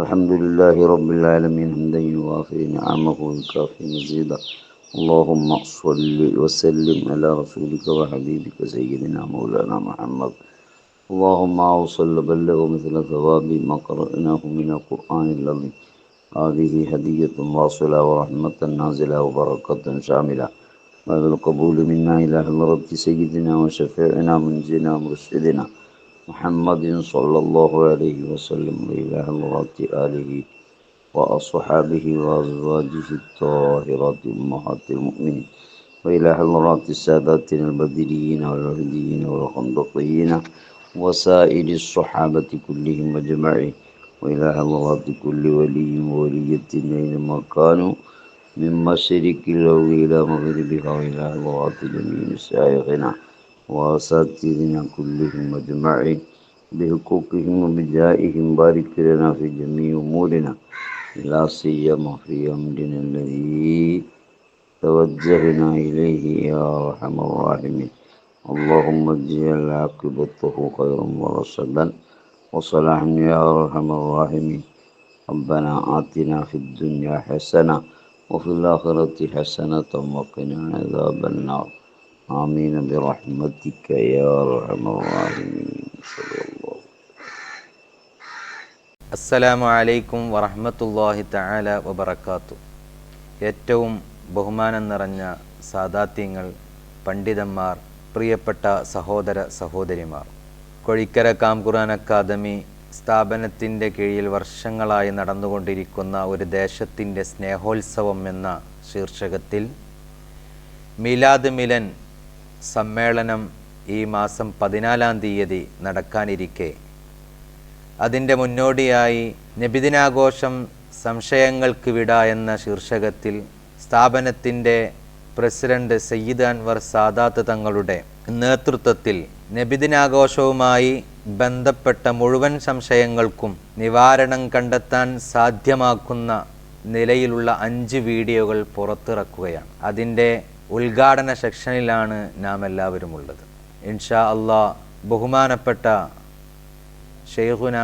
الحمد لله رب العالمين حمدا يوافي نعمه ويكافي مزيدا. اللهم صل وسلم على رسولك وحبيبك سيدنا مولانا محمد. اللهم أوصل بلغ مثل ثواب ما قرأناه من القرآن العظيم. هذه هدية واصلة ورحمة نازلة وبركة شاملة. بعد القبول منا إلى حضرة سيدنا وشفيعنا منزلنا مرشدنا محمد صلى الله عليه وسلم وإلى حضرات آله وأصحابه وأزواجه الطاهرات أمهات المؤمنين وإلى حضرات السادات البدريين والهديين والخندقيين وسائر الصحابة كلهم أجمعين وإلى حضرات كل ولي وولية أينما كانوا من مشرق الأرض إلى مغربها وإلى حضرات جميع مشايخنا وأساتذتنا كلهم أجمعين بحقوقهم وبجائهم بارك لنا في جميع أمورنا. لا سيما في أمرنا الذي توجهنا إليه يا أرحم الراحمين. اللهم اجعل عاقبته خيرا ورشدا وصلاحا يا أرحم الراحمين. ربنا آتنا في الدنيا حسنة وفي الآخرة حسنة وقنا عذاب النار. آمين برحمتك يا أرحم الراحمين صلى الله അസ്സലാമു അലൈക്കും വറഹ്മത്തുള്ളാഹി തആല വബറകാത്തു ഏറ്റവും ബഹുമാനം നിറഞ്ഞ സാദാത്യങ്ങൾ പണ്ഡിതന്മാർ പ്രിയപ്പെട്ട സഹോദര സഹോദരിമാർ കൊഴിക്കര കാംഖുറാൻ അക്കാദമി സ്ഥാപനത്തിൻ്റെ കീഴിൽ വർഷങ്ങളായി നടന്നുകൊണ്ടിരിക്കുന്ന ഒരു ദേശത്തിൻ്റെ സ്നേഹോത്സവം എന്ന ശീർഷകത്തിൽ മിലാദ് മിലൻ സമ്മേളനം ഈ മാസം പതിനാലാം തീയതി നടക്കാനിരിക്കെ. അതിന്റെ മുന്നോടിയായി നബിദിനാഘോഷം സംശയങ്ങൾക്ക് വിട എന്ന ശീർഷകത്തിൽ സ്ഥാപനത്തിന്റെ പ്രസിഡന്റ് സയ്യിദ് അൻവർ സാദാത്ത് തങ്ങളുടെ നേതൃത്വത്തിൽ നബിദിനാഘോഷവുമായി ബന്ധപ്പെട്ട മുഴുവൻ സംശയങ്ങൾക്കും നിവാരണം കണ്ടെത്താൻ സാധ്യമാക്കുന്ന നിലയിലുള്ള അഞ്ച് വീഡിയോകൾ പുറത്തിറക്കുകയാണ്. അതിന്റെ ഉദ്ഘാടന സെക്ഷനിലാണ് നാം എല്ലാവരും ഉള്ളത്. ഇൻഷാ അള്ളാ ബഹുമാനപ്പെട്ട ഷെയ്ഖുന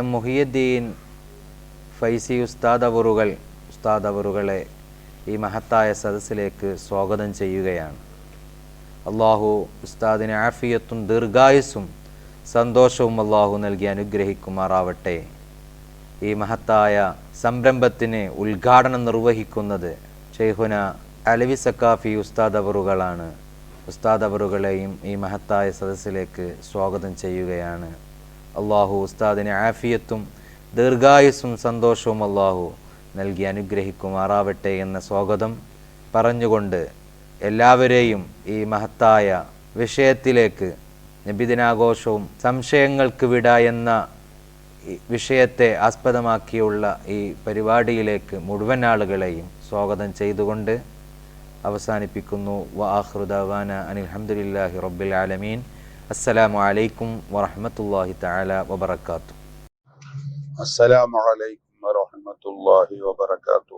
എം മുഹിയുദ്ദീൻ ഫൈസി ഉസ്താദ് അവറുകൾ ഉസ്താദ് അവറുകളെ ഈ മഹത്തായ സദസ്സിലേക്ക് സ്വാഗതം ചെയ്യുകയാണ്. അള്ളാഹു ഉസ്താദിന് ആഫിയത്തും ദീർഘായുസ്സും സന്തോഷവും അള്ളാഹു നൽകി അനുഗ്രഹിക്കുമാറാവട്ടെ. ഈ മഹത്തായ സംരംഭത്തിന് ഉദ്ഘാടനം നിർവഹിക്കുന്നത് ഷെയ്ഖുന അലവി സക്കാഫി ഉസ്താദ് അവറുകളാണ് ഉസ്താദ് അവറുകളെയും ഈ മഹത്തായ സദസ്സിലേക്ക് സ്വാഗതം ചെയ്യുകയാണ്. അള്ളാഹു ഉസ്താദിനെ ആഫിയത്തും ദീർഘായുസ്സും സന്തോഷവും അള്ളാഹു നൽകി അനുഗ്രഹിക്കുമാറാവട്ടെ എന്ന സ്വാഗതം പറഞ്ഞുകൊണ്ട് എല്ലാവരെയും ഈ മഹത്തായ വിഷയത്തിലേക്ക് നബിദിനാഘോഷവും സംശയങ്ങൾക്ക് വിട എന്ന വിഷയത്തെ ആസ്പദമാക്കിയുള്ള ഈ പരിപാടിയിലേക്ക് മുഴുവൻ ആളുകളെയും സ്വാഗതം ചെയ്തുകൊണ്ട് അവസാനിപ്പിക്കുന്നു വാഹൃദാന അനിൽഹമുല്ലാഹി റബ്ബിൽ ആലമീൻ അസ്സലാമു അലൈക്കും വറഹമത്തല്ലാഹി തആല വബറകാതുഹു السلام عليكم ورحمة الله وبركاته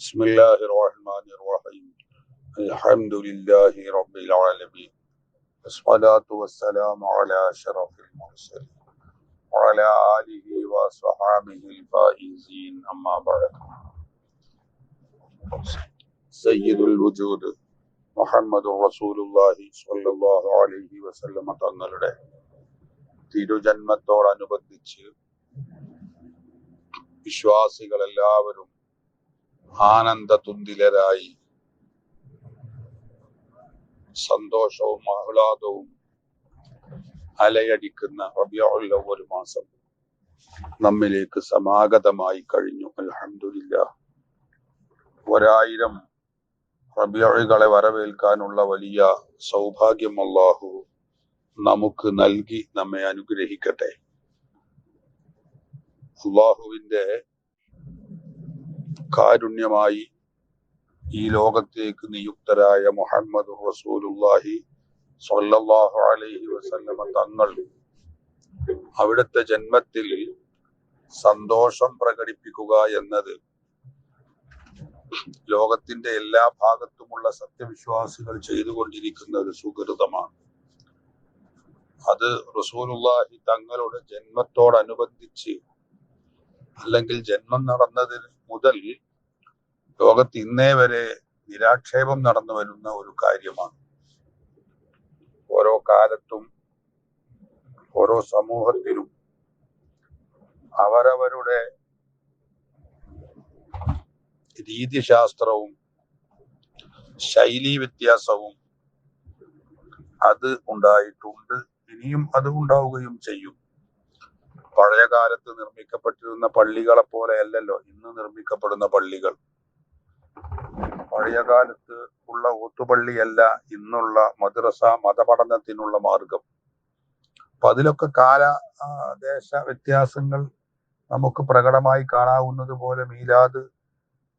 بسم الله الرحمن الرحيم الحمد لله رب العالمين الصلاة والسلام على أشرف المرسلين وعلى آله وصحابه الفائزين أما بعد സയ്യിദുൽ വുജൂദ് മുഹമ്മദ് റസൂലുല്ലാഹി സ്വല്ലല്ലാഹു അലൈഹി വസല്ലമ തങ്ങളുടെ തിരുജന്മത്തോടനുബന്ധിച്ച് വിശ്വാസികളെല്ലാവരും ആനന്ദ തുന്തിലരായി സന്തോഷവും ആഹ്ലാദവും അലയടിക്കുന്ന റബിയുള്ള ഒരു മാസം നമ്മിലേക്ക് സമാഗതമായി കഴിഞ്ഞു. അലഹമില്ല ഒരായിരം റബിയുകളെ വരവേൽക്കാനുള്ള വലിയ സൗഭാഗ്യം അല്ലാഹു നമുക്ക് നൽകി നമ്മെ അനുഗ്രഹിക്കട്ടെ. അള്ളാഹുവിന്റെ കാരുണ്യമായി ഈ ലോകത്തേക്ക് നിയുക്തരായ മുഹമ്മദ് റസൂലുല്ലാഹി സൊല്ലാഹു അലൈഹി വസല്ലമ തങ്ങൾ അവിടുത്തെ ജന്മത്തിൽ സന്തോഷം പ്രകടിപ്പിക്കുക എന്നത് ലോകത്തിന്റെ എല്ലാ ഭാഗത്തുമുള്ള സത്യവിശ്വാസികൾ ചെയ്തുകൊണ്ടിരിക്കുന്ന ഒരു സുഹൃതമാണ്. അത് റസൂലുള്ളാഹി തങ്ങളുടെ ജന്മത്തോടനുബന്ധിച്ച് അല്ലെങ്കിൽ ജന്മം നടന്നതിന് മുതൽ ലോകത്ത് ഇന്നേ വരെ നിരാക്ഷേപം നടന്നു വരുന്ന ഒരു കാര്യമാണ്. ഓരോ കാലത്തും ഓരോ സമൂഹത്തിലും അവരവരുടെ രീതിശാസ്ത്രവും ശൈലി വ്യത്യാസവും അത് ഉണ്ടായിട്ടുണ്ട്. ഇനിയും അത് ഉണ്ടാവുകയും ചെയ്യും. പഴയ കാലത്ത് നിർമ്മിക്കപ്പെട്ടിരുന്ന പള്ളികളെ പോലെ അല്ലല്ലോ ഇന്ന് നിർമ്മിക്കപ്പെടുന്ന പള്ളികൾ. പഴയ കാലത്ത് ഉള്ള ഓത്തുപള്ളിയല്ല ഇന്നുള്ള മദ്രസ മതപഠനത്തിനുള്ള മാർഗം. അപ്പൊ അതിലൊക്കെ കാല ദേശ വ്യത്യാസങ്ങൾ നമുക്ക് പ്രകടമായി കാണാവുന്നത് പോലെ മീലാദ്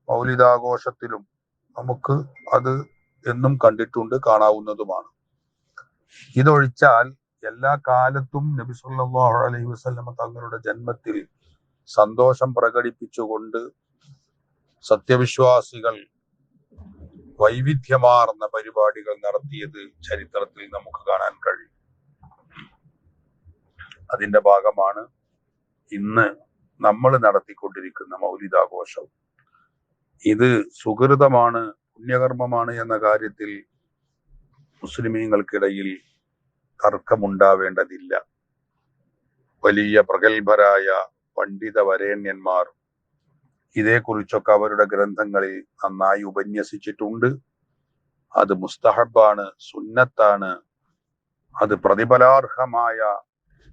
മൗലിതാഘോഷത്തിലും നമുക്ക് അത് എന്നും കണ്ടിട്ടുണ്ട് കാണാവുന്നതുമാണ്. ഇതൊഴിച്ചാൽ എല്ലാ കാലത്തും നബി സല്ലല്ലാഹു അലൈഹി വസല്ലമ തങ്ങളുടെ ജന്മത്തിൽ സന്തോഷം പ്രകടിപ്പിച്ചുകൊണ്ട് സത്യവിശ്വാസികൾ വൈവിധ്യമാർന്ന പരിപാടികൾ നടത്തിയത് ചരിത്രത്തിൽ നമുക്ക് കാണാൻ കഴിയും. അതിന്റെ ഭാഗമാണ് ഇന്ന് നമ്മൾ നടത്തിക്കൊണ്ടിരിക്കുന്ന മൗലിതാഘോഷം ഇത് സുഹൃതമാണ് പുണ്യകർമ്മമാണ് എന്ന കാര്യത്തിൽ മുസ്ലിമീങ്ങൾക്കിടയിൽ തർക്കമുണ്ടാവേണ്ടതില്ല. വലിയ പ്രഗത്ഭരായ പണ്ഡിത വരേണ്യന്മാർ ഇതേക്കുറിച്ചൊക്കെ അവരുടെ ഗ്രന്ഥങ്ങളിൽ നന്നായി ഉപന്യസിച്ചിട്ടുണ്ട്. അത് മുസ്തഹബാണ് സുന്നത്താണ് അത് പ്രതിഫലാർഹമായ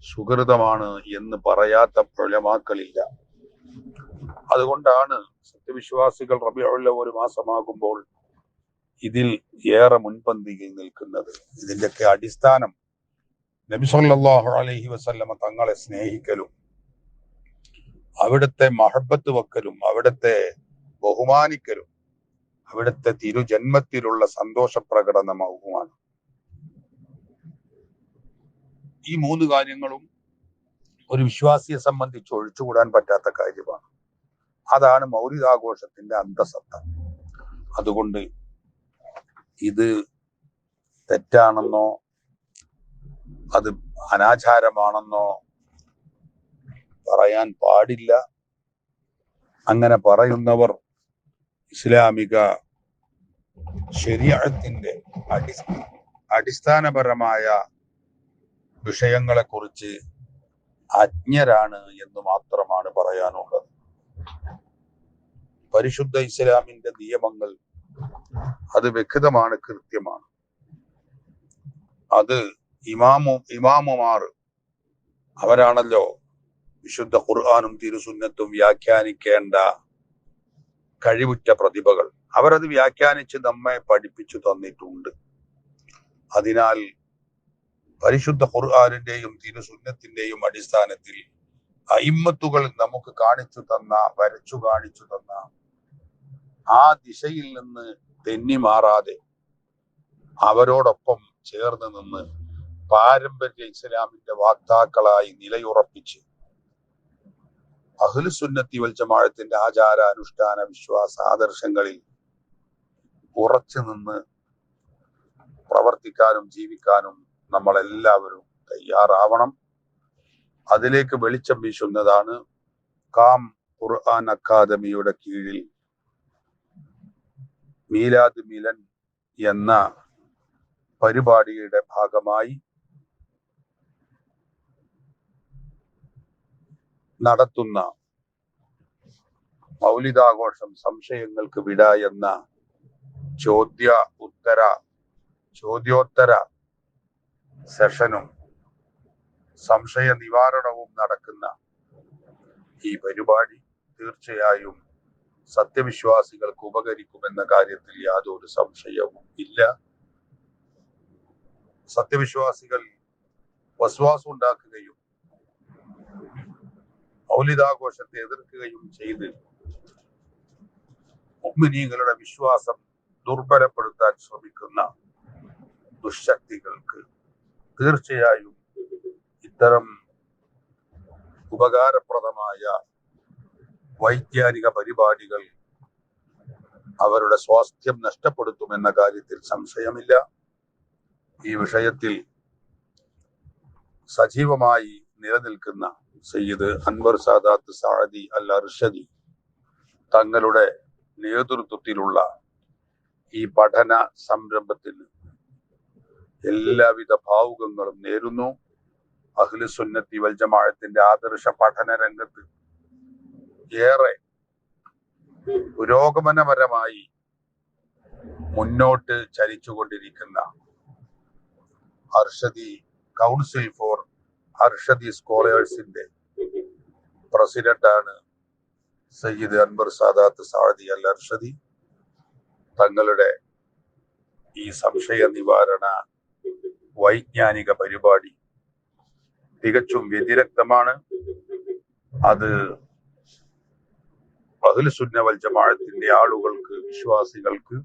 സുഹൃതമാണ് എന്ന് പറയാത്ത പ്രലമാക്കളില്ല അതുകൊണ്ടാണ് സത്യവിശ്വാസികൾ റബിയുള്ള ഒരു മാസമാകുമ്പോൾ ഇതിൽ ഏറെ മുൻപന്തിയിൽ നിൽക്കുന്നത്. ഇതിന്റെയൊക്കെ അടിസ്ഥാനം നബി സല്ലല്ലാഹു അലൈഹി വസല്ലമ തങ്ങളെ സ്നേഹിക്കലും അവിടുത്തെ മഹബത്ത് വെക്കലും അവിടുത്തെ ബഹുമാനിക്കലും അവിടുത്തെ തിരുജന്മത്തിലുള്ള സന്തോഷ പ്രകടനമാവുമാണ് ഈ മൂന്ന് കാര്യങ്ങളും ഒരു വിശ്വാസിയെ സംബന്ധിച്ച് ഒഴിച്ചുകൂടാൻ പറ്റാത്ത കാര്യമാണ്. അതാണ് മൗലികാഘോഷത്തിന്റെ അന്തസത്ത. അതുകൊണ്ട് ഇത് തെറ്റാണെന്നോ അത് അനാചാരമാണെന്നോ പറയാൻ പാടില്ല. അങ്ങനെ പറയുന്നവർ ഇസ്ലാമിക ശരിയത്തിന്റെ അടി അടിസ്ഥാനപരമായ വിഷയങ്ങളെക്കുറിച്ച് അജ്ഞരാണ് എന്ന് മാത്രമാണ് പറയാനുള്ളത്. പരിശുദ്ധ ഇസ്ലാമിന്റെ നിയമങ്ങൾ അത് വ്യക്തമാണ് കൃത്യമാണ്. അത് ഇമാമു ഇമാമുമാർ അവരാണല്ലോ വിശുദ്ധ ഖുർആാനും തിരുസുന്നത്തും വ്യാഖ്യാനിക്കേണ്ട കഴിവുറ്റ പ്രതിഭകൾ. അവരത് വ്യാഖ്യാനിച്ച് നമ്മെ പഠിപ്പിച്ചു തന്നിട്ടുണ്ട്. അതിനാൽ പരിശുദ്ധ ഖുർആാനിന്റെയും തിരുസുന്നത്തിന്റെയും അടിസ്ഥാനത്തിൽ അയിമ്മത്തുകൾ നമുക്ക് കാണിച്ചു തന്ന വരച്ചു കാണിച്ചു തന്ന ആ ദിശയിൽ നിന്ന് തെന്നി മാറാതെ അവരോടൊപ്പം ചേർന്ന് നിന്ന് പാരമ്പര്യ ഇസ്ലാമിന്റെ വാക്താക്കളായി നിലയുറപ്പിച്ച് അഹ്ലുസുന്നത്തി വൽ ജമാഅത്തിന്റെ ആചാര അനുഷ്ഠാന വിശ്വാസ ആദർശങ്ങളിൽ ഉറച്ചു നിന്ന് പ്രവർത്തിക്കാനും ജീവിക്കാനും നമ്മളെല്ലാവരും തയ്യാറാവണം. അതിലേക്ക് വെളിച്ചം വീശുന്നതാണ് കാം ഖുർആൻ അക്കാദമിയുടെ കീഴിൽ മീലാദ് മിലൻ എന്ന പരിപാടിയുടെ ഭാഗമായി നടത്തുന്ന മൗലിതാഘോഷം സംശയങ്ങൾക്ക് വിട എന്ന ചോദ്യ ഉത്തര ചോദ്യോത്തര സെഷനും സംശയ നിവാരണവും നടക്കുന്ന ഈ പരിപാടി തീർച്ചയായും സത്യവിശ്വാസികൾക്ക് ഉപകരിക്കുമെന്ന കാര്യത്തിൽ യാതൊരു സംശയവും ഇല്ല. സത്യവിശ്വാസികൾ വസ്വാസം ഉണ്ടാക്കുകയും മൗലിതാഘോഷത്തെ എതിർക്കുകയും ചെയ്ത് ഉമ്മിനീകളുടെ വിശ്വാസം ദുർബലപ്പെടുത്താൻ ശ്രമിക്കുന്ന ദുശക്തികൾക്ക് തീർച്ചയായും ഇത്തരം ഉപകാരപ്രദമായ വൈജ്ഞാനിക പരിപാടികൾ അവരുടെ സ്വാസ്ഥ്യം നഷ്ടപ്പെടുത്തുമെന്ന കാര്യത്തിൽ സംശയമില്ല. ഈ വിഷയത്തിൽ സജീവമായി നിലനിൽക്കുന്ന സയ്യിദ് അൻവർ സാദാത്ത് സാദി അൽ അർഷദി തങ്ങളുടെ നേതൃത്വത്തിലുള്ള ഈ പഠന സംരംഭത്തിന് എല്ലാവിധ ഭാവുകങ്ങളും നേരുന്നു. അഖിലുസുന്നത്തി സുന്നത്തി വൽ ജമാഅത്തിന്റെ ആദർശ പഠന രംഗത്ത് ഏറെ പുരോഗമനപരമായി മുന്നോട്ട് ചലിച്ചുകൊണ്ടിരിക്കുന്ന അർഷദി കൗൺസിൽ ഫോർ അർഷദി സ്കോളേഴ്സിന്റെ പ്രസിഡന്റാണ് സയ്യിദ് അൻവർ സാദാത്ത് സാദി അൽ അർഷദി തങ്ങളുടെ ഈ സംശയ നിവാരണ വൈജ്ഞാനിക പരിപാടി തികച്ചും വ്യതിരക്തമാണ്. അത് അഖിലുസുന്ന വൽ ജമാഅത്തിന്റെ ആളുകൾക്ക് വിശ്വാസികൾക്ക്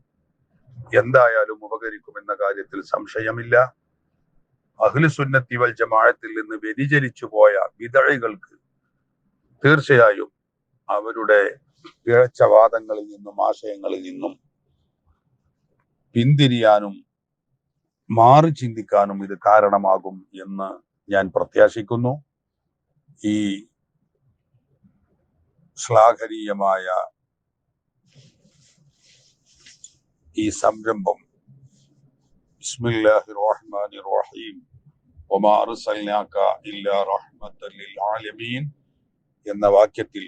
എന്തായാലും ഉപകരിക്കുമെന്ന കാര്യത്തിൽ സംശയമില്ല. അഖിലുസുന്നത്തി വൽ ജമാഅത്തിൽ നിന്ന് വ്യതിചലിച്ചു പോയ വിതഴികൾക്ക് തീർച്ചയായും അവരുടെ പിഴച്ചവാദങ്ങളിൽ നിന്നും ആശയങ്ങളിൽ നിന്നും പിന്തിരിയാനും മാറി ചിന്തിക്കാനും ഇത് കാരണമാകും എന്ന് ഞാൻ പ്രത്യാശിക്കുന്നു. ഈ ശ്ലാഘനീയമായ ഈ സംരംഭം. ബിസ്മില്ലാഹി റഹ്മാനി റഹീം. ആലമീൻ എന്ന വാക്യത്തിൽ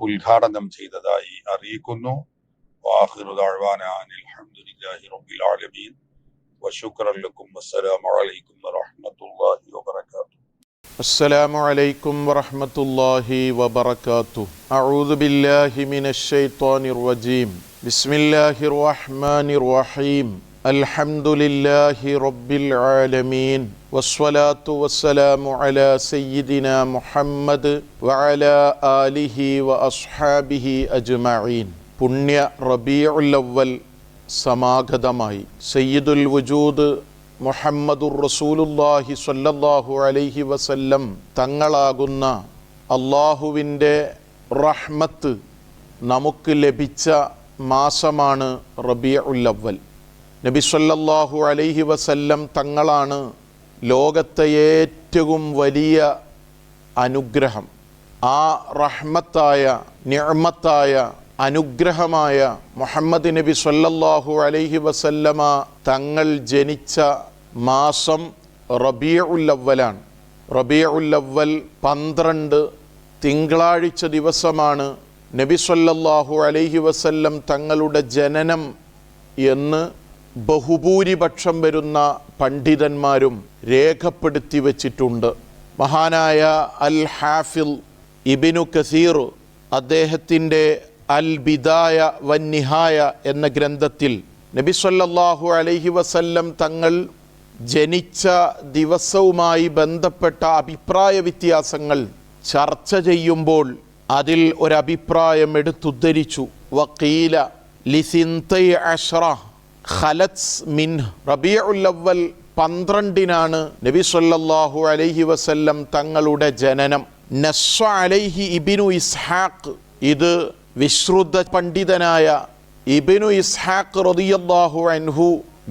ഉദ്ഘാടനം ചെയ്തതായി അറിയിക്കുന്നു. വാഹിറു ദഅ്വാന അനിൽ ഹംദുലില്ലാഹി السلام عليكم ورحمة الله وبركاته أعوذ بالله من الشيطان الرجيم بسم الله الرحمن الرحيم الحمد لله رب العالمين والصلاة والسلام على سيدنا محمد وعلى آله وأصحابه أجمعين പുണ്യ റബീഉൽ അവൽ സമാഗതമായി സയ്യിദുൽ വജൂദ് മുഹമ്മദുർ റസൂലുല്ലാഹി സ്വല്ലല്ലാഹു അലൈഹി വസല്ലം തങ്ങളാകുന്ന അള്ളാഹുവിന്റെ റഹ്മത്ത് നമുക്ക് ലഭിച്ച മാസമാണ് റബിയ ഉല്ലവൽ നബി സല്ലല്ലാഹു അലൈഹി വസല്ലം തങ്ങളാണ് ലോകത്തെ ഏറ്റവും വലിയ അനുഗ്രഹം. ആ റഹ്മത്തായ നിഅമത്തായ അനുഗ്രഹമായ മുഹമ്മദ് നബി സല്ലല്ലാഹു അലൈഹി വസല്ലമ തങ്ങൾ ജനിച്ച മാസം റബിയ ഉല്ലവലാണ് റബിയ ഉല്ലവൽ പന്ത്രണ്ട് തിങ്കളാഴ്ച ദിവസമാണ് നബി സല്ലല്ലാഹു അലൈഹി വസല്ലം തങ്ങളുടെ ജനനം എന്ന് ബഹുഭൂരിപക്ഷം വരുന്ന പണ്ഡിതന്മാരും രേഖപ്പെടുത്തി വച്ചിട്ടുണ്ട്. മഹാനായ അൽ ഹാഫിൽ ഇബിനു കസീർ അദ്ദേഹത്തിന്റെ അൽ ബിദായ വന്നിഹായ എന്ന ഗ്രന്ഥത്തിൽ നബി സല്ലല്ലാഹു അലൈഹി വസല്ലം തങ്ങൾ ജനിച്ച ദിവസവുമായി ബന്ധപ്പെട്ട അഭിപ്രായ വ്യത്യാസങ്ങൾ ചർച്ച ചെയ്യുമ്പോൾ അതിൽ ഒരഭിപ്രായം എടുത്തുദ്ധരിച്ചു. വക്കീല ലിസിന്തൈ അഷ്റ ഖലത്സ് മിൻ റബീഉൽ അവ്വൽ പന്ത്രണ്ടിനാണ് നബി സല്ലല്ലാഹു അലൈഹി വസല്ലം തങ്ങളുടെ ജനനം. നസ്വ അലൈഹി ഇബിനു ഇസ്ഹാഖ് ഇത് വിശ്രുത പണ്ഡിതനായ ഇബിനു ഇസ്ഹാഖ് റളിയല്ലാഹു അൻഹു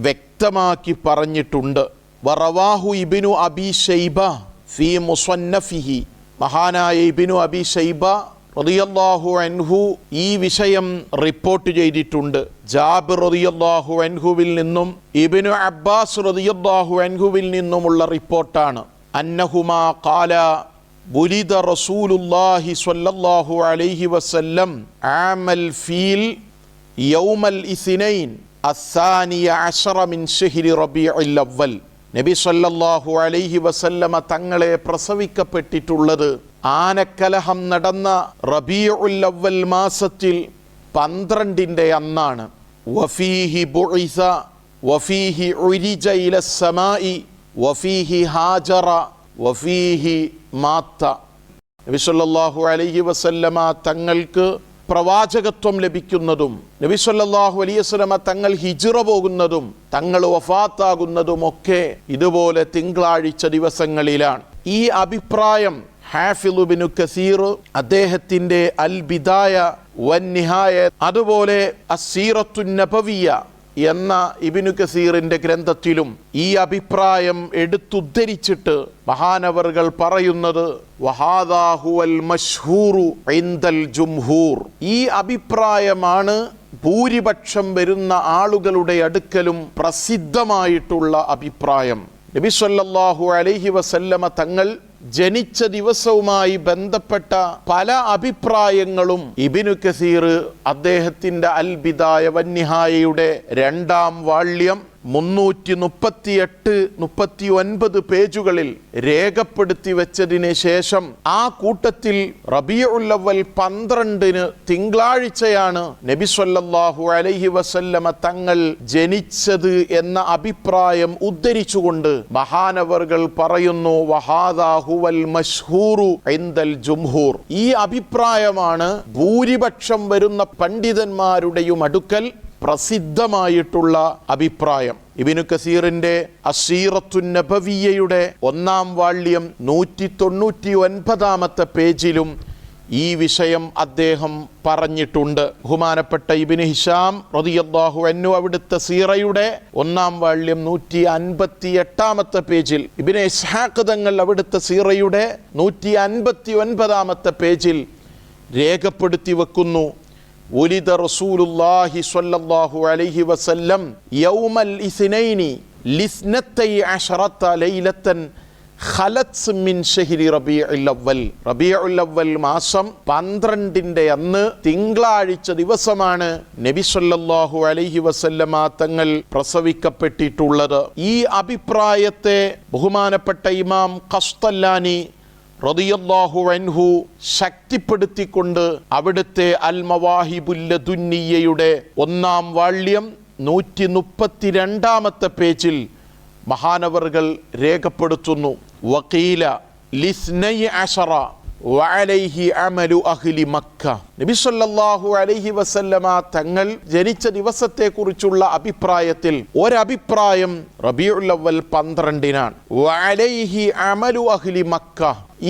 വ്യക്തമാക്കി പറഞ്ഞിട്ടുണ്ട്. വറവാഹു ഇബിനു അബി ഷൈബ ഫി മുസന്നഫിഹി മഹാനായ ഇബിനു അബി ഷൈബ റളിയല്ലാഹു അൻഹു ഈ വിഷയം റിപ്പോർട്ട് ചെയ്തിട്ടുണ്ട്. ജാബിർ റളിയല്ലാഹു അൻഹുവിൽ നിന്നും ഇബിനു അബ്ബാസ് റളിയല്ലാഹു അൻഹുവിൽ നിന്നുമുള്ള റിപ്പോർട്ടാണ്. അന്നഹുമാ ഖാല ബുലിദ റസൂലുല്ലാഹി സ്വല്ലല്ലാഹു അലൈഹി വസല്ലം ആമൽ ഫീൽ യൗമൽ ഇസിനൈൻ അസാനിയ അഷറ മിൻ ഷെഹിരി റബിയുൽ അവ്വൽ നബി സല്ലല്ലാഹു അലൈഹി വസല്ലമ തങ്ങളെ പ്രസവിക്കപ്പെട്ടിട്ടുള്ളത് ആനക്കലഹം നടന്ന റബിയുൽ അവ്വൽ മാസത്തിൽ പന്ത്രണ്ടിന്റെ അന്നാണ്. വഫീഹി ബുഴിസ വഫീഹി ഉരിജ ഇല സമായി വഫീഹി ഹാജറ വഫീഹി മാത്ത. നബിസ്വല്ലാഹു അലൈഹി വസല്ലമ തങ്ങൾക്ക് പ്രവാചകത്വം ലഭിക്കുന്നതും നബിസ്വല്ലാഹു അലൈഹി വസല്ലമ തങ്ങൾ ഹിജിറ പോകുന്നതും തങ്ങൾ വഫാത്താകുന്നതും ഒക്കെ ഇതുപോലെ തിങ്കളാഴ്ച ദിവസങ്ങളിലാണ്. ഈ അഭിപ്രായം ഹാഫിലുബിനു കസീർ അദ്ദേഹത്തിന്റെ അൽ ബിദായ വൻ നിഹായ അതുപോലെ അസീറത്തു എന്ന ഇബിനു കസീറിന്റെ ഗ്രന്ഥത്തിലും ഈ അഭിപ്രായം എടുത്തുദ്ധരിച്ചിട്ട് മഹാനവറുകൾ പറയുന്നത് ജുംഹൂർ. ഈ അഭിപ്രായമാണ് ഭൂരിപക്ഷം വരുന്ന ആളുകളുടെ അടുക്കലും പ്രസിദ്ധമായിട്ടുള്ള അഭിപ്രായം. നബി അലഹി അലൈഹി വസല്ലമ തങ്ങൾ ജനിച്ച ദിവസവുമായി ബന്ധപ്പെട്ട പല അഭിപ്രായങ്ങളും ഇബിനു കസീർ അദ്ദേഹത്തിന്റെ അൽബിദായ വന്യഹായയുടെ രണ്ടാം വാള്യം മുന്നൂറ്റി മുപ്പത്തിയെട്ട് മുപ്പത്തി ഒൻപത് പേജുകളിൽ രേഖപ്പെടുത്തി വെച്ചതിന് ശേഷം ആ കൂട്ടത്തിൽ റബിയുള്ളവൽ പന്ത്രണ്ടിന് തിങ്കളാഴ്ചയാണ് നബി സല്ലല്ലാഹു അലൈഹി വസല്ലമ തങ്ങൾ ജനിച്ചത് എന്ന അഭിപ്രായം ഉദ്ധരിച്ചുകൊണ്ട് മഹാനവറുകൾ പറയുന്നു വഹാദാഹുവൽ മഷ്ഹൂറു ഇന്ദൽ ജുംഹൂർ. ഈ അഭിപ്രായമാണ് ഭൂരിപക്ഷം വരുന്ന പണ്ഡിതന്മാരുടെയും അടുക്കൽ പ്രസിദ്ധമായിട്ടുള്ള അഭിപ്രായം. ഇബിനു കസീറിന്റെ അസീറത്തു നബവിയയുടെ ഒന്നാം വാള്യം നൂറ്റി തൊണ്ണൂറ്റി ഒൻപതാമത്തെ പേജിലും ഈ വിഷയം അദ്ദേഹം പറഞ്ഞിട്ടുണ്ട്. ബഹുമാനപ്പെട്ട ഇബിന് ഹിഷാം റതിയല്ലാഹു എന്നു അവിടുത്തെ സീറയുടെ ഒന്നാം വാള്യം നൂറ്റി അൻപത്തി എട്ടാമത്തെ പേജിൽ ഇബിന് ഇസ്ഹാഖ് തങ്ങൾ അവിടുത്തെ സീറയുടെ നൂറ്റി അൻപത്തി ഒൻപതാമത്തെ പേജിൽ രേഖപ്പെടുത്തി വെക്കുന്നു. ഉലിദ റസൂലുല്ലാഹി സ്വല്ലല്ലാഹു അലൈഹി വസല്ലം യൗമൽ ഇസ്നൈനി ലിസ്നത്തൈ അഷറത്ത ലൈലത്തൻ ഖലത്ത് മിൻ ഷഹിരി റബീഉൽ അവൽ മാസം പന്ത്രണ്ടിന്റെ അന്ന് തിങ്കളാഴ്ച ദിവസമാണ് നബി സല്ലല്ലാഹു അലൈഹി വസല്ലമ തങ്ങൾ പ്രസവിക്കപ്പെട്ടിട്ടുള്ളത്. ഈ അഭിപ്രായത്തെ ബഹുമാനപ്പെട്ട ഇമാം ഖസ്തല്ലാനി റളിയല്ലാഹു അൻഹു ശക്തിപ്പെടുത്തിക്കൊണ്ട് അവിടുത്തെ അൽ മവാഹിബുല്ലദുന്നിയയുടെ ഒന്നാം വാള്യം നൂറ്റി മുപ്പത്തിരണ്ടാമത്തെ പേജിൽ മഹാനവറുകൾ രേഖപ്പെടുത്തുന്നു. വക്കീല ലിസ്നൈ അഷറ വഅലൈഹി അമലു അഹ്ലി മക്ക. നബി സല്ലല്ലാഹു അലൈഹി വസല്ലമ തങ്ങൾ ജനിച്ച ദിവസത്തെക്കുറിച്ചുള്ള അഭിപ്രായത്തിൽ ഒരഭിപ്രായം റബീഉൽ അവൽ പന്ത്രണ്ടിനാണ്. വഅലൈഹി അമലു അഹ്ലി മക്ക.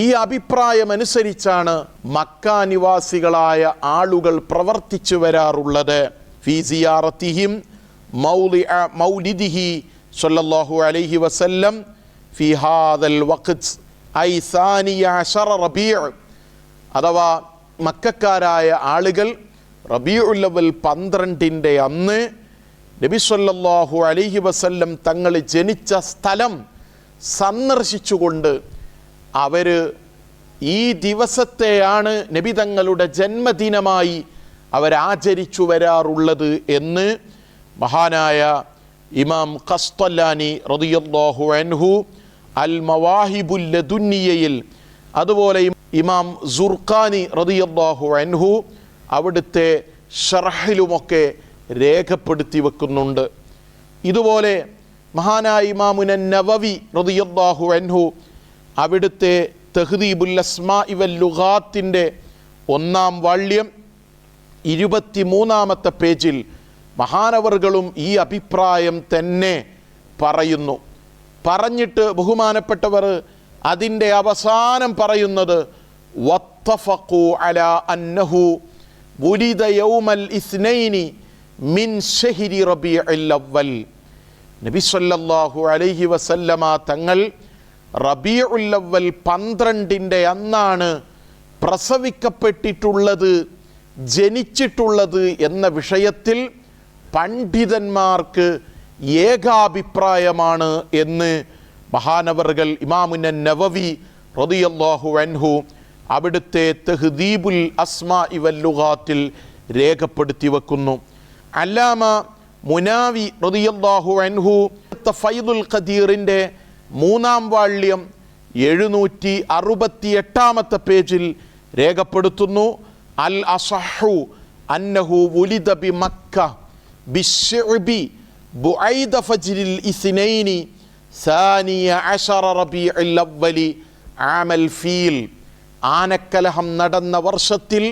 ഈ അഭിപ്രായം അനുസരിച്ചാണ് മക്ക നിവാസികളായ ആളുകൾ പ്രവർത്തിച്ചു വരാറുള്ളത്. ഫി സിയാറത്തിഹിം മൗലിഅ മൗലിദിഹി സല്ലല്ലാഹു അലൈഹി വസല്ലം ഫി ഹാദൽ റബീഅ് അഥവാ മക്കാരായ ആളുകൾ റബീഉല്ലവൽ പന്ത്രണ്ടിന്റെ അന്ന് നബിസ്വല്ലാഹു അലൈഹി വസല്ലം തങ്ങൾ ജനിച്ച സ്ഥലം സന്ദർശിച്ചുകൊണ്ട് അവർ ഈ ദിവസത്തെയാണ് നബി തങ്ങളുടെ ജന്മദിനമായി അവരാചരിച്ചു വരാറുള്ളത് എന്ന് മഹാനായ ഇമാം ഖസ്തല്ലാനി റളിയല്ലാഹു അൻഹു അൽ മവാഹിബുല്ലദുന്നിയയിൽ അതുപോലെ ഇമാം സുർഖാനി റളിയല്ലാഹു അൻഹു അവിടുത്തെ ഷർഹിലുമൊക്കെ രേഖപ്പെടുത്തി വെക്കുന്നുണ്ട്. ഇതുപോലെ മഹാനായ ഇമാമുന നവവി റളിയല്ലാഹു അൻഹു അവിടുത്തെ തെഹ്ദീബുൽ ഇവൽ ലുഗാത്തിന്റെ ഒന്നാം വാള്യം ഇരുപത്തിമൂന്നാമത്തെ പേജിൽ മഹാനവറുകളും ഈ അഭിപ്രായം തന്നെ പറയുന്നു. പറഞ്ഞിട്ട് ബഹുമാനപ്പെട്ടവർ അതിന്റെ അവസാനം പറയുന്നത് വത്തഫഖു അന്നഹു യൗമൽ ഇസ്നൈനി മിൻ നബി സല്ലല്ലാഹു അലൈഹി വസല്ലമ തങ്ങൾ റബീഉൽ അവ്വൽ പന്ത്രണ്ടിന്റെ അന്നാണ് പ്രസവിക്കപ്പെട്ടിട്ടുള്ളത് ജനിച്ചിട്ടുള്ളത് എന്ന വിഷയത്തിൽ പണ്ഡിതന്മാർക്ക് ഏകാഭിപ്രായമാണ് എന്ന് മഹാനവറുകൾ ഇമാമുന നവവി റതിയല്ലാഹു അൻഹു അവിടുത്തെ തെഹ്ദീബുൽ അസ്മാ ഇവല്ലുഹാത്തിൽ രേഖപ്പെടുത്തി വെക്കുന്നു. അല്ലാമ മുനാവി റതിയല്ലാഹു അൻഹു ഫൈദുൽ ഖദീറിന്റെ മൂന്നാം വാള്യം എഴുന്നൂറ്റി അറുപത്തി എട്ടാമത്തെ പേജിൽ രേഖപ്പെടുത്തുന്നു. അൽ അസഹു അന്നഹു വുലിദ ബി മക്ക ബിശ്ശിഅബി ബുഐദ ഫജ്രിൽ ഇസ്നൈനി സാനിയ അശറ റബീഉൽ അവ്വലി ആമൽ ഫീൽ. ആനക്കലഹം നടന്ന വർഷത്തിൽ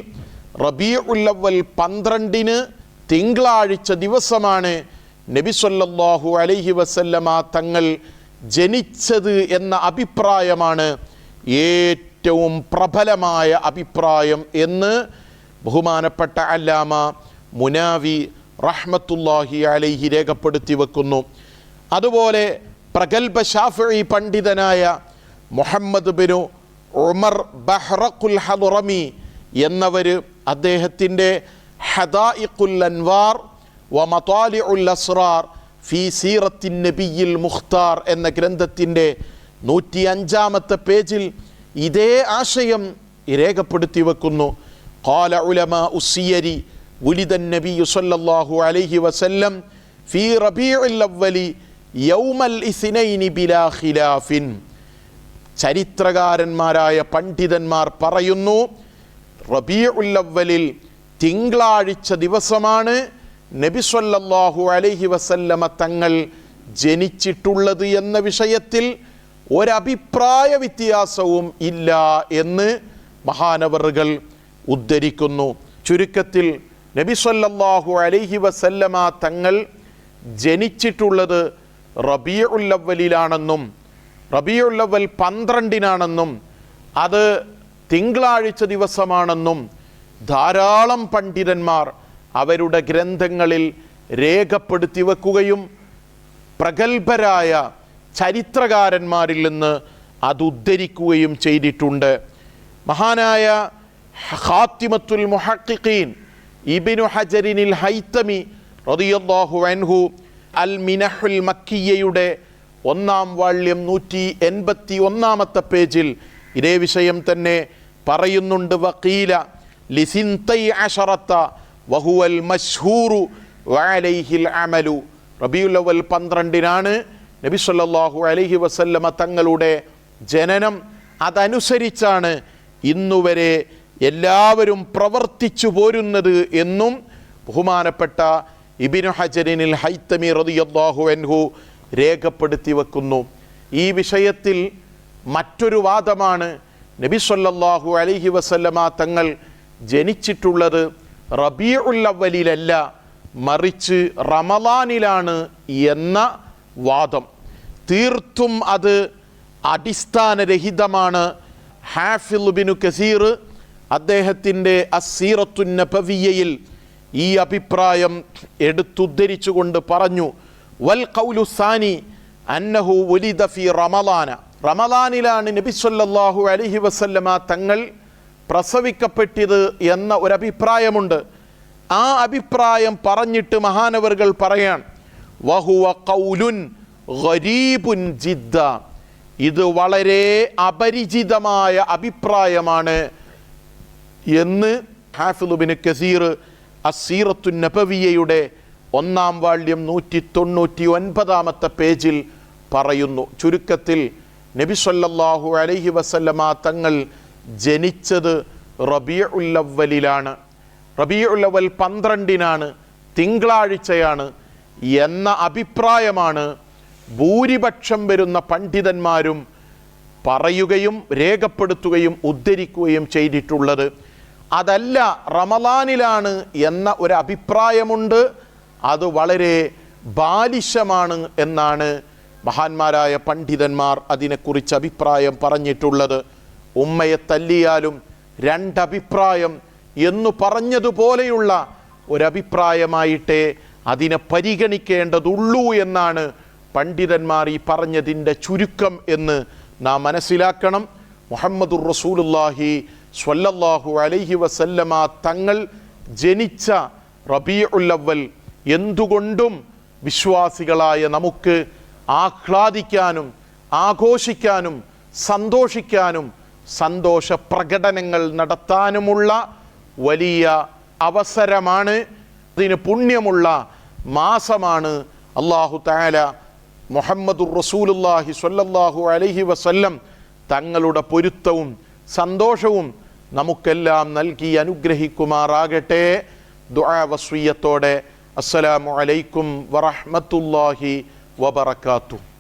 റബീഉൽ അവ്വൽ പന്ത്രണ്ടിന് തിങ്കളാഴ്ച ദിവസമാണ് നബി സല്ലല്ലാഹു അലൈഹി വസല്ലമ തങ്ങൾ ജനിച്ചത് എന്ന അഭിപ്രായമാണ് ഏറ്റവും പ്രബലമായ അഭിപ്രായം എന്ന് ബഹുമാനപ്പെട്ട അല്ലാമ മുനാവി റഹ്മത്തുല്ലാഹി അലൈഹി രേഖപ്പെടുത്തി വെക്കുന്നു അതുപോലെ പ്രഗത്ഭ ഷാഫി പണ്ഡിതനായ മുഹമ്മദ് ബിനു ഉമർ ബഹ്റഖുൽ ഹദുറമി എന്നവർ അദ്ദേഹത്തിൻ്റെ ഹദായിഖുൽ അൻവാർ വ മതാലിഉൽ അസ്റാർ ഫി സീറത്തിൻ നബിയിൽ മുഖ്താർ എന്ന ഗ്രന്ഥത്തിൻ്റെ നൂറ്റി അഞ്ചാമത്തെ പേജിൽ ഇതേ ആശയം രേഖപ്പെടുത്തി വെക്കുന്നു قال علماء السير ولد النبي صلى الله عليه وسلم في ربيع الأول يوم الاثنين بلا خلاف ചരിത്രകാരന്മാരായ പണ്ഡിതന്മാർ പറയുന്നു റബീഉല്ലവലിൽ തിങ്കളാഴ്ച ദിവസമാണ് നബി സല്ലല്ലാഹു അലൈഹി വസല്ലമ തങ്ങൾ ജനിച്ചിട്ടുള്ളത് എന്ന വിഷയത്തിൽ ഒരഭിപ്രായ വ്യത്യാസവും ഇല്ല എന്ന് മഹാനവറുകൾ ഉദ്ധരിക്കുന്നു ചുരുക്കത്തിൽ നബി സല്ലല്ലാഹു അലൈഹി വസല്ലമ തങ്ങൾ ജനിച്ചിട്ടുള്ളത് റബീഉല്ലവലിലാണെന്നും റബിയുള്ളവൽ പന്ത്രണ്ടിനാണെന്നും അത് തിങ്കളാഴ്ച ദിവസമാണെന്നും ധാരാളം പണ്ഡിതന്മാർ അവരുടെ ഗ്രന്ഥങ്ങളിൽ രേഖപ്പെടുത്തി വെക്കുകയും പ്രഗത്ഭരായ ചരിത്രകാരന്മാരിൽ നിന്ന് അത് ഉദ്ധരിക്കുകയും ചെയ്തിട്ടുണ്ട്. മഹാനായ ഹാത്തിമത്തുൽ മുഹക്കിഖീൻ ഇബിനു ഹജരിനിൽ ഹൈത്തമി റളിയല്ലാഹു അൻഹു അൽ മിനഹുൽ മക്കിയയുടെ ഒന്നാം വാള്യം നൂറ്റി എൺപത്തി ഒന്നാമത്തെ പേജിൽ ഇതേ വിഷയം തന്നെ പറയുന്നുണ്ട്. വക്കീല ലിസിൻതൈ അഷറത്ത വഹുവൽ മഷ്ഹൂറു വാലൈഹിൽ അമലു. റബിയുലവൽ പന്ത്രണ്ടിനാണ് നബി സല്ലല്ലാഹു അലൈഹി വസല്ലമ തങ്ങളുടെ ജനനം. അതനുസരിച്ചാണ് ഇന്നുവരെ എല്ലാവരും പ്രവർത്തിച്ചു പോരുന്നത് എന്നും ബഹുമാനപ്പെട്ട ഇബിനു ഹജരിനിൽ ഹൈത്തമി റളിയല്ലാഹു അൻഹു രേഖപ്പെടുത്തി വെക്കുന്നു. ഈ വിഷയത്തിൽ മറ്റൊരു വാദമാണ് നബി സല്ലാഹു അലൈഹി വസല്ലമ തങ്ങൾ ജനിച്ചിട്ടുള്ളത് റബീഉൽ ഉള്ളവലിലല്ല മറിച്ച് റമലാനിലാണ് എന്ന വാദം. തീർത്തും അത് അടിസ്ഥാനരഹിതമാണ്. ഹാഫിൽ ബിനു കസീർ അദ്ദേഹത്തിന്റെ അസീറത്തുൻ നബവിയയിൽ ഈ അഭിപ്രായം എടുത്തുദ്ധരിച്ചുകൊണ്ട് പറഞ്ഞു വൽ കൗലു സാനി അന്നഹു ഉലിദ ഫി റമലാന റമലാനിലാണ് നബി സല്ലാഹു അലഹി വസല്ലമ തങ്ങൾ പ്രസവിക്കപ്പെട്ടത് എന്ന ഒരഭിപ്രായമുണ്ട്. ആ അഭിപ്രായം പറഞ്ഞിട്ട് മഹാനവറുകൾ പറയാൻ വഹുവ കൗലുൻ ഗരീബുൻ ജിദ്ദ. ഇത് വളരെ അപരിചിതമായ അഭിപ്രായമാണ്. എന്ന് ഹാഫിദുബിന് കസീർ അസീറത്തു നബവിയയുടെ ഒന്നാം വാള്യം നൂറ്റി തൊണ്ണൂറ്റി ഒൻപതാമത്തെ പേജിൽ പറയുന്നു. ചുരുക്കത്തിൽ നബി സല്ലല്ലാഹു അലൈഹി വസല്ലമ തങ്ങൾ ജനിച്ചത് റബിയ ഉള്ളവലിലാണ് റബിയ ഉള്ളവൽ പന്ത്രണ്ടിനാണ് തിങ്കളാഴ്ചയാണ് എന്ന അഭിപ്രായമാണ് ഭൂരിപക്ഷം വരുന്ന പണ്ഡിതന്മാരും പറയുകയും രേഖപ്പെടുത്തുകയും ഉദ്ധരിക്കുകയും ചെയ്തിട്ടുള്ളത്. അതല്ല റമലാനിലാണ് എന്ന ഒരു അഭിപ്രായമുണ്ട്. അത് വളരെ ബാലിശമാണ് എന്നാണ് മഹാന്മാരായ പണ്ഡിതന്മാർ അതിനെക്കുറിച്ച് അഭിപ്രായം പറഞ്ഞിട്ടുള്ളത്. ഉമ്മയെ തല്ലിയാലും രണ്ടഭിപ്രായം എന്നു പറഞ്ഞതുപോലെയുള്ള ഒരഭിപ്രായമായിട്ടേ അതിനെ പരിഗണിക്കേണ്ടതുള്ളൂ എന്നാണ് പണ്ഡിതന്മാർ ഈ പറഞ്ഞതിന്റെ ചുരുക്കം എന്ന് നാം മനസ്സിലാക്കണം. മുഹമ്മദുർ റസൂലുല്ലാഹി സ്വല്ലല്ലാഹു അലൈഹി വസല്ലമ തങ്ങൾ ജനിച്ച റബീഉല്ലവൽ എന്തുകൊണ്ടും വിശ്വാസികളായ നമുക്ക് ആഹ്ലാദിക്കാനും ആഘോഷിക്കാനും സന്തോഷിക്കാനും സന്തോഷ പ്രകടനങ്ങൾ നടത്താനുമുള്ള വലിയ അവസരമാണ് അതിന് പുണ്യമുള്ള മാസമാണ് അള്ളാഹു താല മുഹമ്മദുർ റസൂലുല്ലാഹി സ്വല്ലല്ലാഹു അലൈഹി വസല്ലം തങ്ങളുടെ പൊരുത്തവും സന്തോഷവും നമുക്കെല്ലാം നൽകി അനുഗ്രഹിക്കുമാറാകട്ടെ. ദുആ വസ്വിയത്തോടെ അസ്സലാമു അലൈക്കും വറഹ്മത്തുള്ളാഹി വബറകാതുഹു.